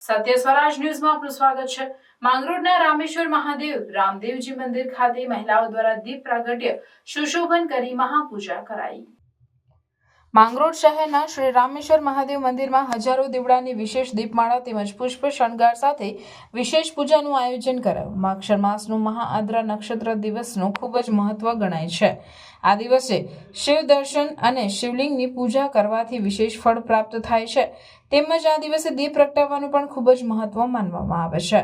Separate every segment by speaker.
Speaker 1: સત્ય સ્વરાજ ન્યૂઝમાં આપનું સ્વાગત છે. માંગરોળના રામેશ્વર મહાદેવ, રામદેવજી મંદિર ખાતે મહિલાઓ દ્વારા દીપ પ્રાગટ્ય, સુશોભન કરી મહાપૂજા કરાઈ. માંગરોળ શહેરના શ્રી રામેશ્વર મહાદેવ મંદિરમાં હજારો દીવડાની વિશેષ દીપમાળા તેમજ પુષ્પ શણગાર સાથે વિશેષ પૂજાનું આયોજન કરાયું. માક્ષર માસનું મહાઆદ્રા નક્ષત્ર દિવસનું ખૂબ જ મહત્વ ગણાય છે. આ દિવસે શિવ દર્શન અને શિવલિંગની પૂજા કરવાથી વિશેષ ફળ પ્રાપ્ત થાય છે. તેમજ આ દિવસે દીપ પ્રગટાવવાનું પણ ખૂબ જ મહત્વ માનવામાં આવે છે.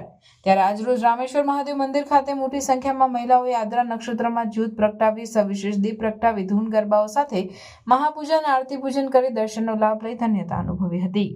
Speaker 1: ત્યારે આજરોજ રામેશ્વર મહાદેવ મંદિર ખાતે મોટી સંખ્યામાં મહિલાઓએ આદરા નક્ષત્રમાં જ્યોત પ્રગટાવી સવિશેષ દીપ પ્રગટાવી ધૂન ગરબાઓ સાથે મહાપૂજન આરતી પૂજન કરી દર્શનનો લાભ લઈ ધન્યતા અનુભવી હતી.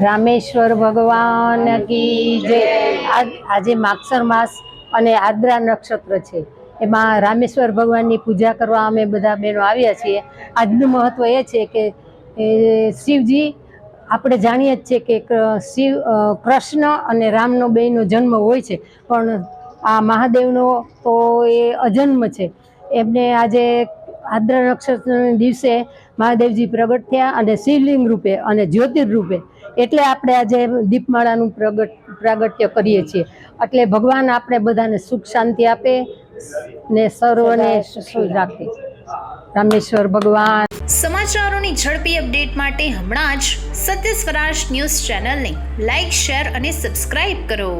Speaker 2: રામેશ્વર ભગવાન કી જે આજ- માગસર માસ અને આદ્રા નક્ષત્ર છે. એમાં રામેશ્વર ભગવાનની પૂજા કરવા અમે બધા બહેનો આવ્યા છીએ. આજનું મહત્વ એ છે કે શિવજી આપણે જાણીએ જ છીએ કે શિવ કૃષ્ણ અને રામનો બેનો જન્મ હોય છે. પણ આ મહાદેવનો તો એ અજન્મ છે. એમને આજે આદ્રા નક્ષત્રના દિવસે મહાદેવજી પ્રગટ થયા અને શિવલિંગ રૂપે અને જ્યોતિર રૂપે એટલે આપણે આજે દીપમાળાનું પ્રગટ પ્રાગટ્ય કરીએ છીએ. એટલે ભગવાન આપણે બધાને સુખ શાંતિ આપે ને સર્વને સુખી રાખે. રામેશ્વર ભગવાન.
Speaker 3: સમાચારોની ઝડપી અપડેટ માટે હમણાં જ સત્ય સ્વરાજ ન્યૂઝ ચેનલને લાઇક શેર અને સબસ્ક્રાઇબ કરો.